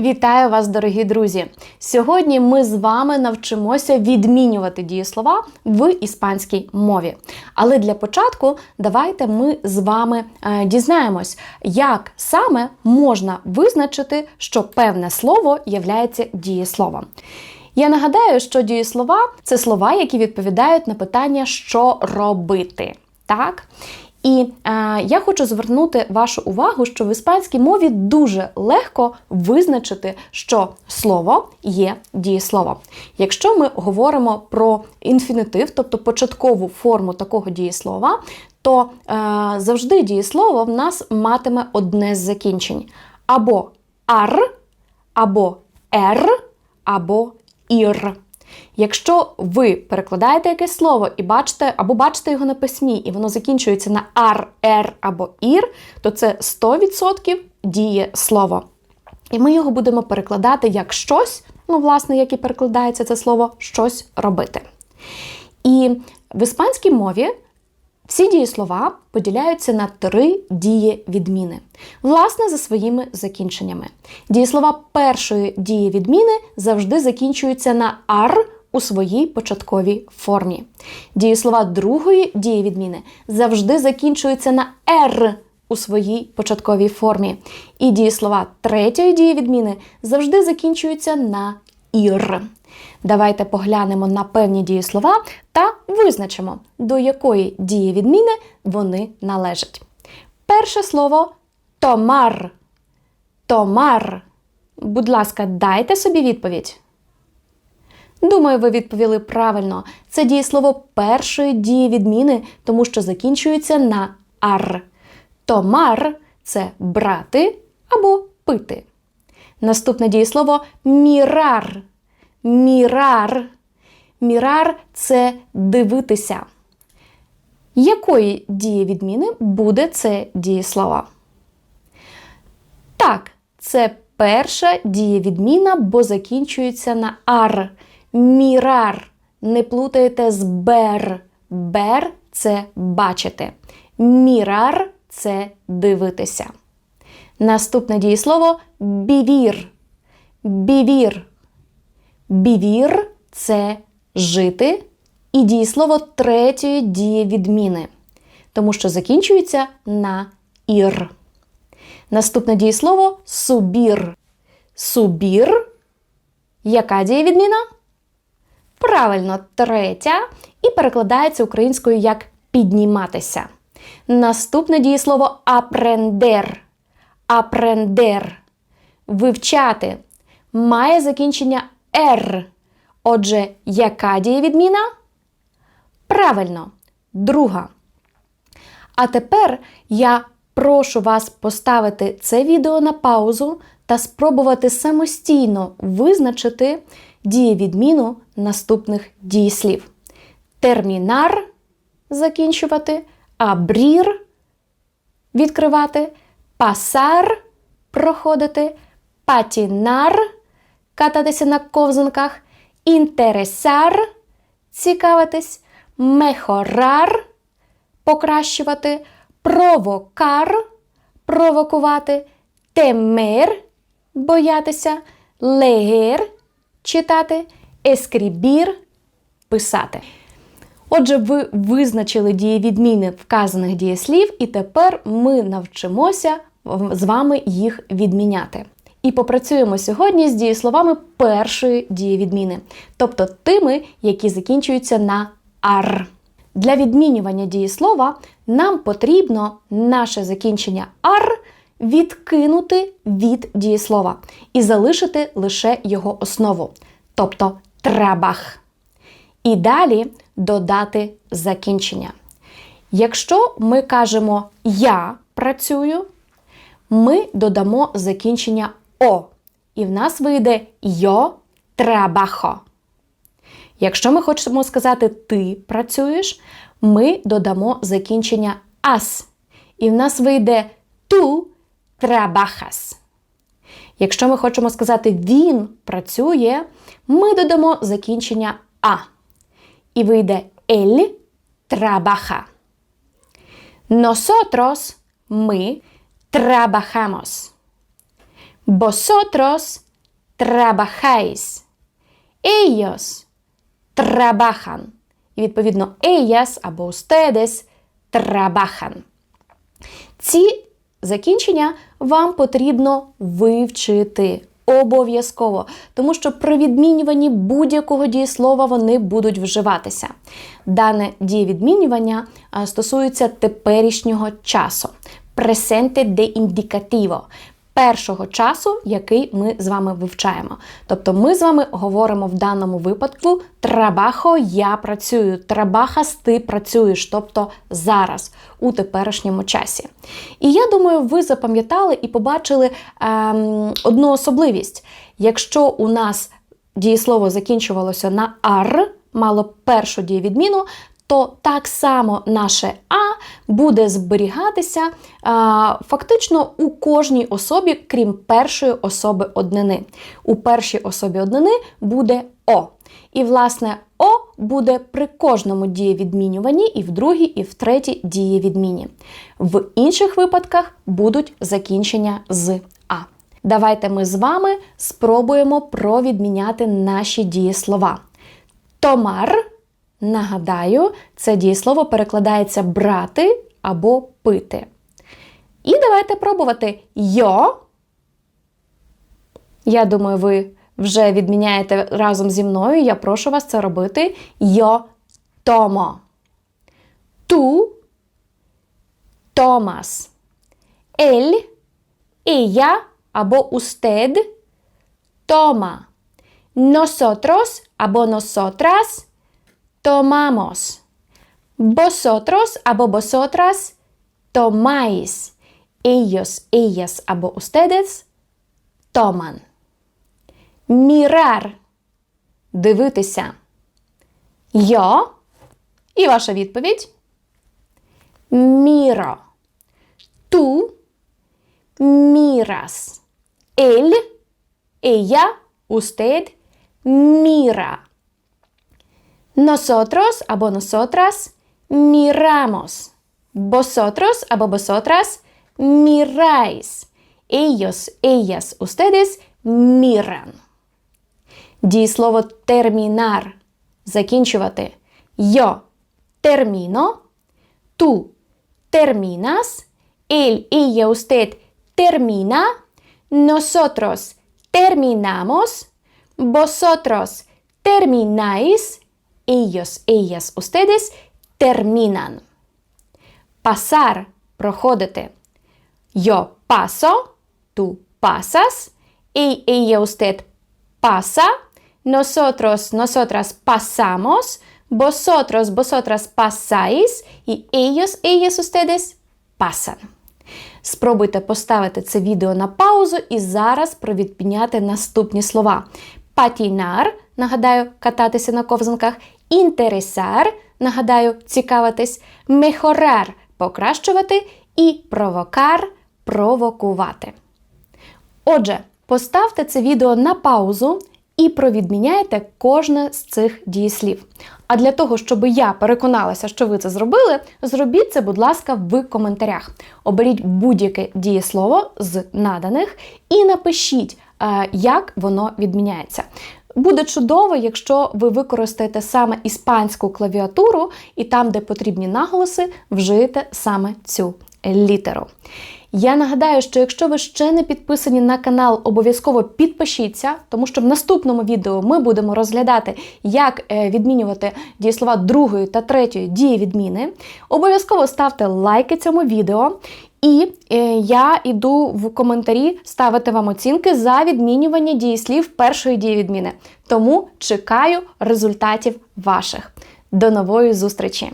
Вітаю вас, дорогі друзі! Сьогодні ми з вами навчимося відмінювати дієслова в іспанській мові. Але для початку давайте ми з вами е, дізнаємось, як саме можна визначити, що певне слово являється дієсловом. Я нагадаю, що дієслова це слова, які відповідають на питання, що робити. Так? І е, я хочу звернути вашу увагу, що в іспанській мові дуже легко визначити, що слово є дієсловом. Якщо ми говоримо про інфінітив, тобто початкову форму такого дієслова, то е, завжди дієслово в нас матиме одне з закінчень: або ар, або ер, або ір. Якщо ви перекладаєте якесь слово і бачите, або бачите його на письмі, і воно закінчується на ар, ер або ір, то це 100% діє слово. І ми його будемо перекладати як щось, ну, власне, як і перекладається це слово, щось робити. І в іспанській мові всі дієслова поділяються на три дієвідміни, власне, за своїми закінченнями. Дієслова першої дієвідміни завжди закінчуються на ар у своїй початковій формі. Дієслова другої дієвідміни завжди закінчуються на ер у своїй початковій формі. І дієслова третьої дієвідміни завжди закінчуються на ір. Давайте поглянемо на певні дієслова та визначимо, до якої дієвідміни вони належать. Перше слово томар. Томар. Будь ласка, дайте собі відповідь. Думаю, ви відповіли правильно. Це дієслово першої дієвідміни, тому що закінчується на ар. Томар це брати або пити. Наступне дієслово мірар. Мірар. Мірар це дивитися. Якої дієвідміни буде це дієслово? Так, це перша дієвідміна, бо закінчується на ар. Мірар. Не плутайте з бер. Бер це бачити. Мірар це дивитися. Наступне дієслово бівір. Бівір. Бівір це жити. І дієслово третьої дієвідміни, тому що закінчується на ір. Наступне дієслово субір. Субір. Яка дієвідміна? Правильно, третя. І перекладається українською як підніматися. Наступне дієслово апрендер. Апрендер. Вивчати. Має закінчення «р». Отже, яка дієвідміна? Правильно, друга. А тепер я прошу вас поставити це відео на паузу та спробувати самостійно визначити дієвідміну наступних дієслів. Термінар закінчувати, абрір відкривати, пасар проходити, патінар кататися на ковзанках, інтересар цікавитись, мехорар покращувати, провокар провокувати, темер боятися, легер читати, ескрібір писати. Отже, ви визначили дієвідміни вказаних дієслів, і тепер ми навчимося з вами їх відміняти. І попрацюємо сьогодні з дієсловами першої дієвідміни, тобто тими, які закінчуються на ар. Для відмінювання дієслова нам потрібно наше закінчення ар відкинути від дієслова і залишити лише його основу, тобто трабах. І далі додати закінчення. Якщо ми кажемо я працюю, ми додамо закінчення о. І в нас вийде йо трабахо. Якщо ми хочемо сказати ти працюєш, ми додамо закінчення ас. І в нас вийде ту трабахас. Якщо ми хочемо сказати він працює, ми додамо закінчення а. І вийде ель трабаха. Nosotros ми trabajamos. Vosotros trabajáis. Ellos trabajan. І відповідно ellas або ustedes trabajan. Ці закінчення вам потрібно вивчити. Обов'язково, тому що при відмінюванні будь-якого дієслова вони будуть вживатися. Дане дієвідмінювання стосується теперішнього часу. Presente de indicativo першого часу, який ми з вами вивчаємо. Тобто ми з вами говоримо в даному випадку трабахо я працюю, трабахас ти працюєш, тобто зараз, у теперішньому часі. І я думаю, ви запам'ятали і побачили ем, одну особливість. Якщо у нас дієслово закінчувалося на ар, мало першу дієвідміну, то так само наше А буде зберігатися а, фактично у кожній особі, крім першої особи однини. У першій особі однини буде О. І, власне, О буде при кожному дієвідмінюванні, і в другій, і в третій дієвідміні. В інших випадках будуть закінчення з А. Давайте ми з вами спробуємо провідміняти наші дієслова. Томар Нагадаю, це дієслово перекладається брати або пити. І давайте пробувати йо. Я думаю, ви вже відміняєте разом зі мною. Я прошу вас це робити. Йо томо. Ту Томас. Ель, ella або usted тома. Nosotros або nosotras tomamos. Vosotros або vosotras tomáis. Ellos, ellas або ustedes toman. Mirar – дивитися. Yo і ваша відповідь. Miro. Tú miras. Él, ella, usted mira. Nosotros або nosotras miramos. Vosotros або vosotras miráis. Ellos, ellas, ustedes miran. Дієслово термінар закінчувати. Yo termino. Tú terminas. Él, ella, usted termina. Nosotros terminamos. Vosotros termináis ellos, ellas, ustedes terminan. Pasar, проходити. Yo paso, tú pasas, y ella, usted pasa, nosotros, nosotras pasamos, vosotros, vosotras pasáis, і ellos, ellas, ustedes pasan. Спробуйте поставити це відео на паузу і зараз провідпіняти наступні слова. Патінар, нагадаю, кататися на ковзанках, інтересар, нагадаю, цікавитись, мехорар покращувати і провокар провокувати. Отже, поставте це відео на паузу і провідміняйте кожне з цих дієслів. А для того, щоб я переконалася, що ви це зробили, зробіть це, будь ласка, в коментарях. Оберіть будь-яке дієслово з наданих і напишіть, е, як воно відміняється. Буде чудово, якщо ви використаєте саме іспанську клавіатуру, і там, де потрібні наголоси, вжиєте саме цю літеру. Я нагадаю, що якщо ви ще не підписані на канал, обов'язково підпишіться, тому що в наступному відео ми будемо розглядати, як е, відмінювати дієслова другої та третьої дії відміни. Обов'язково ставте лайки цьому відео. І е, я йду в коментарі ставити вам оцінки за відмінювання дієслів першої дії відміни. Тому чекаю результатів ваших. До нової зустрічі!